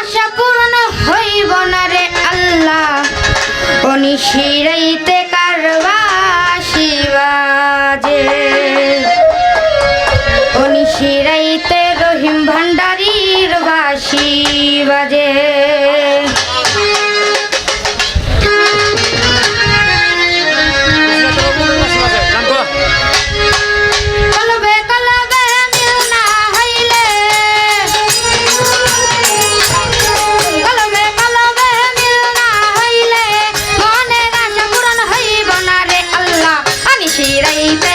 আশা পূরণ হইব না রে আল্লাহ। অনিশিরাইতে কারবাসি বাজে অনিশিরাইতে রহিম ভান্ডারীর বাসি বাজে இறைத்த